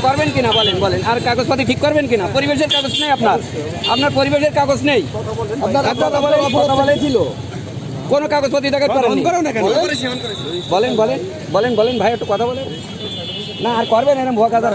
করবেন কিনা? বলেন বলেন আর কাগজপাতি ঠিক করবেন কিনা পরিবেশের কাগজ নেই আপনার আপনার পরিবেশের কাগজ নেই বলেন কোনো কাগজপত্র দেখাতে পারেন বলেন বলেন বলেন বলেন ভাই একটু কথা বলেন না আর করবেন এরকম ভুয়া কাজ আর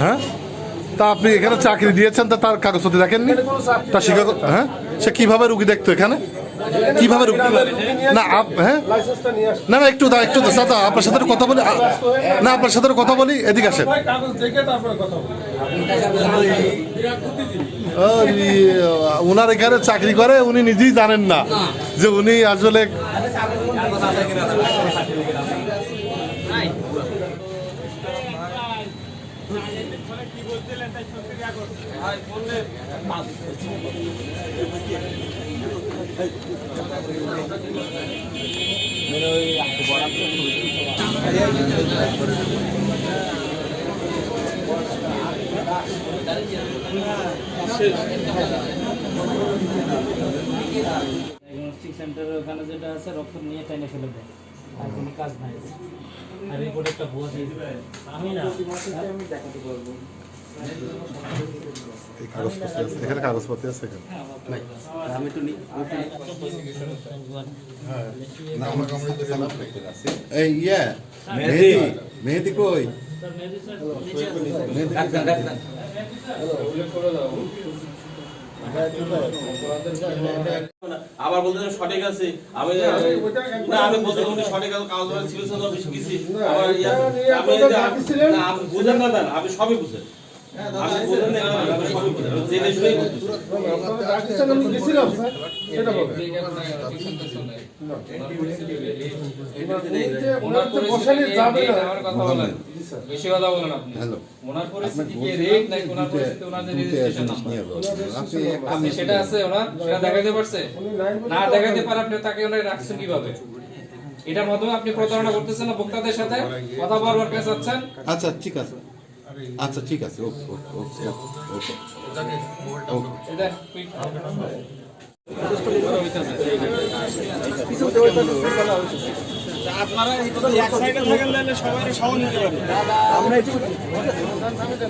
হ্যাঁ? তা আপনি এখানে চাকরি দিয়েছেন তা তার কাগজপত্র দেখেননি? তা শিক্ষক হ্যাঁ? সে কীভাবে রুগী দেখতো এখানে? কীভাবে রুগী না আপ- হ্যাঁ? না না একটু দাও একটু চাচা আপনার সাথে কথা বলি। না আপনার সাথে কথা বলি এদিকে আসেন। ওই, উনার এখানে চাকরি করে উনি নিজেই জানেন না যে উনি আসলে সেন্টারের ওখানে যেটা আছে রক্ত নিয়ে টাইনে ফেলে দেয়। আর কোনো কাজ নাই। আর এই প্রোডাক্টটা ভুয়া দিয়ে আমি না। আমি দেখাতে পারব কাগজপত্র আছে এখানে। কাগজপত্র আছে। এখানে। আমি তো এই ইয়ে মেহেদি মেহেদি কই? স্যার মেহেদি স্যার আবার বলতে সঠিক আছে। আমি না আমি বলতে উনি সঠিক আছে কাগজ বাড়ি ছিল আমি বুঝেন না আমি সবই বুঝেন। সেটা আছে ওনার সেটা দেখাতে পারছে না দেখাতে পারে আপনি তাকে ওনার রাখছেন কীভাবে এটার মাধ্যমে আপনি প্রতারণা করতেছেন না ভোক্তাদের সাথে কথা বলবার পেয়ে যাচ্ছেন আচ্ছা ঠিক আছে। আচ্ছা ঠিক আছে ওকে ওকে ওকে ওকে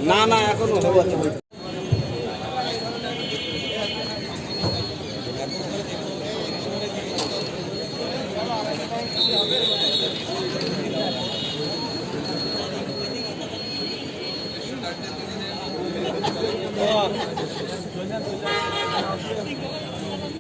না না এখনও হবে 哥，昨天昨天昨天要变回来。